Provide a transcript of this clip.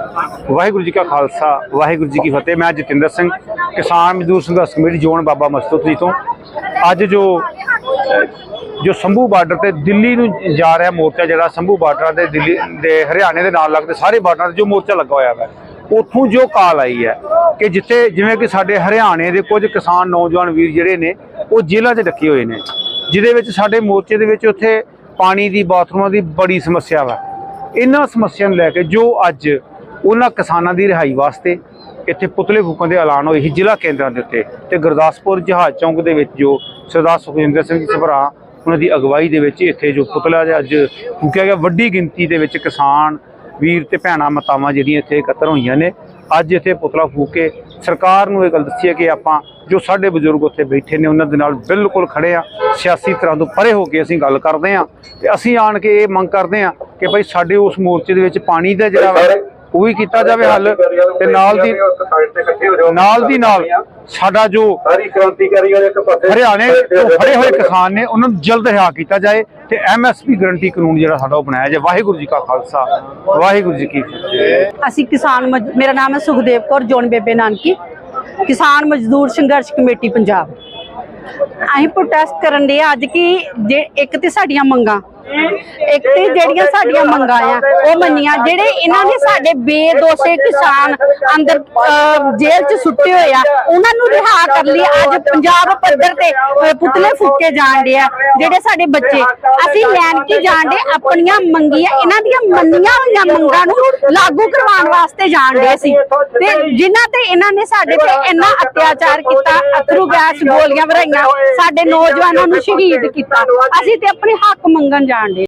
ਵਾਹਿਗੁਰੂ ਜੀ ਕਾ ਖਾਲਸਾ, ਵਾਹਿਗੁਰੂ ਜੀ ਕੀ ਫਤਿਹ। ਮੈਂ ਜਤਿੰਦਰ ਸਿੰਘ, ਕਿਸਾਨ ਮਜ਼ਦੂਰ ਸੰਘਰਸ਼ ਕਮੇਟੀ ਜ਼ੋਨ ਬਾਬਾ ਮਸਤੂਤ ਜੀ ਤੋਂ। ਅੱਜ ਜੋ ਜੋ ਸੰਭੂ ਬਾਰਡਰ ਤੇ ਦਿੱਲੀ ਨੂੰ ਜਾ ਰਿਹਾ ਮੋਰਚਾ, ਜਿਹੜਾ ਸੰਭੂ ਬਾਰਡਰ ਤੇ ਦਿੱਲੀ ਦੇ ਹਰਿਆਣੇ ਦੇ ਨਾਲ ਲੱਗਦੇ ਸਾਰੇ ਬਾਰਡਰਾਂ ਤੇ ਜੋ ਮੋਰਚਾ ਲੱਗਾ ਹੋਇਆ ਹੈ ਉੱਥੋਂ ਜੋ ਕਾਲ ਆਈ ਹੈ ਕਿ ਜਿੱਥੇ ਜਿਵੇਂ ਕਿ ਸਾਡੇ ਹਰਿਆਣੇ ਦੇ ਕੁਝ ਕਿਸਾਨ ਨੌਜਵਾਨ ਵੀਰ ਜਿਹੜੇ ਨੇ, ਉਹ ਜੇਲ੍ਹਾਂ 'ਚ ਰੱਖੇ ਹੋਏ ਨੇ, ਜਿਹਦੇ ਵਿੱਚ ਸਾਡੇ ਮੋਰਚੇ ਦੇ ਵਿੱਚ ਉੱਥੇ ਪਾਣੀ ਦੀ, ਬਾਥਰੂਮਾਂ ਦੀ ਬੜੀ ਸਮੱਸਿਆ ਵਾ। ਇਹਨਾਂ ਸਮੱਸਿਆ ਨੂੰ ਲੈ ਕੇ ਜੋ ਅੱਜ ਉਹਨਾਂ ਕਿਸਾਨਾਂ ਦੀ ਰਿਹਾਈ ਵਾਸਤੇ ਇੱਥੇ ਪੁਤਲੇ ਫੂਕਣ ਦੇ ਐਲਾਨ ਹੋਏ ਸੀ ਜ਼ਿਲ੍ਹਾ ਕੇਂਦਰਾਂ ਦੇ ਉੱਤੇ ਤੇ ਗੁਰਦਾਸਪੁਰ ਜਹਾਜ਼ ਚੌਂਕ ਦੇ ਵਿੱਚ ਜੋ ਸਰਦਾਰ ਸੁਖਜਿੰਦਰ ਸਿੰਘ ਸਭਰਾ, ਉਹਨਾਂ ਦੀ ਅਗਵਾਈ ਦੇ ਵਿੱਚ ਇੱਥੇ ਜੋ ਪੁਤਲਾ ਅੱਜ ਫੂਕਿਆ ਗਿਆ, ਵੱਡੀ ਗਿਣਤੀ ਦੇ ਵਿੱਚ ਕਿਸਾਨ, ਵੀਰ ਤੇ ਭੈਣਾਂ, ਮਾਤਾਵਾਂ ਜਿਹੜੀਆਂ ਇੱਥੇ ਇਕੱਤਰ ਹੋਈਆਂ ਨੇ, ਅੱਜ ਇੱਥੇ ਪੁਤਲਾ ਫੂਕ। ਕੇ ਸਰਕਾਰ ਨੂੰ ਇਹ ਗੱਲ ਦੱਸੀ ਹੈ ਕਿ ਆਪਾਂ ਜੋ ਸਾਡੇ ਬਜ਼ੁਰਗ ਉੱਥੇ ਬੈਠੇ ਨੇ, ਉਹਨਾਂ ਦੇ ਨਾਲ ਬਿਲਕੁਲ ਖੜੇ ਆ ਸਿਆਸੀ ਤਰ੍ਹਾਂ ਤੋਂ ਪਰੇ ਹੋ ਕੇ ਅਸੀਂ ਗੱਲ ਕਰਦੇ ਆ ਤੇ ਅਸੀਂ ਆਣ ਕੇ ਇਹ ਮੰਗ ਕਰਦੇ ਆ ਕਿ ਭਾਈ ਸਾਡੇ ਉਸ ਮੋਰਚੇ ਦੇ ਵਿੱਚ ਪਾਣੀ ਦਾ ਜਿਹੜਾ ਵਾ ਉਹ ਵੀ ਕੀਤਾ ਜਾਵੇ ਹੱਲ ਤੇ ਨਾਲ ਦੀ ਨਾਲ ਦੀ ਨਾਲ ਸਾਡਾ ਜੋ ਸਾਰੀ ਕ੍ਰਾਂਤੀਕਾਰੀ ਵਾਲੇ ਇੱਕ ਪਾਸੇ ਹਰਿਆਣੇ ਤੋਂ ਫੜੇ ਹੋਏ ਕਿਸਾਨ ਨੇ ਉਹਨਾਂ ਨੂੰ ਜਲਦ ਰਿਹਾ ਕੀਤਾ ਜਾਏ ਤੇ ਐਮਐਸਪੀ ਗਰੰਟੀ ਕਾਨੂੰਨ ਜਿਹੜਾ ਸਾਡਾ ਉਹ ਬਣਾਇਆ ਜਾਏ। ਵਾਹਿਗੁਰੂ ਜੀ ਕਾ ਖਾਲਸਾ ਵਾਹਿਗੁਰੂ ਜੀ ਕੀ ਫਤਿਹ। ਅਸੀਂ ਕਿਸਾਨ ਮੇਰਾ ਨਾਮ ਹੈ ਸੁਖਦੇਵ ਕੌਰ ਜੋਨ ਬੇਬੇ ਨਾਨਕੀ। ਕਿਸਾਨ ਮਜ਼ਦੂਰ ਸੰਘਰਸ਼ ਕਮੇਟੀ ਪੰਜਾਬ। ਅਸੀਂ ਪ੍ਰੋਟੈਸਟ ਕਰਨ ਦੇ ਅੱਜ ਕਿ ਜੇ ਇੱਕ ਤੇ ਸਾਡੀਆਂ ਮੰਗਾਂ ਇੱਕ ਤੇ ਜਿਹੜੀਆਂ ਸਾਡੀਆਂ ਮੰਗਾਂ ਆ, ਉਹ ਮੰਨੀਆਂ। ਜਿਹੜੇ ਇਹਨਾਂ ਨੇ ਸਾਡੇ ਬੇਦੋਸ਼ੇ ਕਿਸਾਨ ਅੰਦਰ ਜੇਲ੍ਹ 'ਚ ਸੁੱਟੇ ਹੋਏ ਆ, ਉਹਨਾਂ ਨੂੰ ਰਿਹਾ ਕਰ ਲਈ। ਅੱਜ ਪੰਜਾਬ ਪੱਧਰ ਤੇ ਪੁਤਲੇ ਫੂਕੇ ਜਾਣ ਆ, ਜਿਹੜੇ ਸਾਡੇ ਬੱਚੇ। ਅਸੀਂ ਲੈਣ ਕੀ ਜਾਣ ਆਪਣੀਆਂ ਮੰਗੀਆਂ, ਇਹਨਾਂ ਦੀਆਂ ਮੰਨੀਆਂ ਹੋਈਆਂ ਮੰਗਾਂ ਨੂੰ ਲਾਗੂ ਕਰਵਾਉਣ ਵਾਸਤੇ ਜਾਣ ਦੇ ਸੀ। ਤੇ ਜਿਨ੍ਹਾਂ ਤੇ ਇਹਨਾਂ ਨੇ ਸਾਡੇ ਤੇ ਇੰਨਾ ਅਤਿਆਚਾਰ ਕੀਤਾ, ਅਥਰੂ ਗੈਸ ਗੋਲੀਆਂ ਭਰਾਈਆਂ ਸਾਡੇ ਨੌਜਵਾਨਾਂ ਨੂੰ ਸ਼ਹੀਦ ਕੀਤਾ। ਅਸੀਂ ਤੇ ਆਪਣੇ ਹੱਕ ਮੰਗਣ ਜਾਣ ਦੇ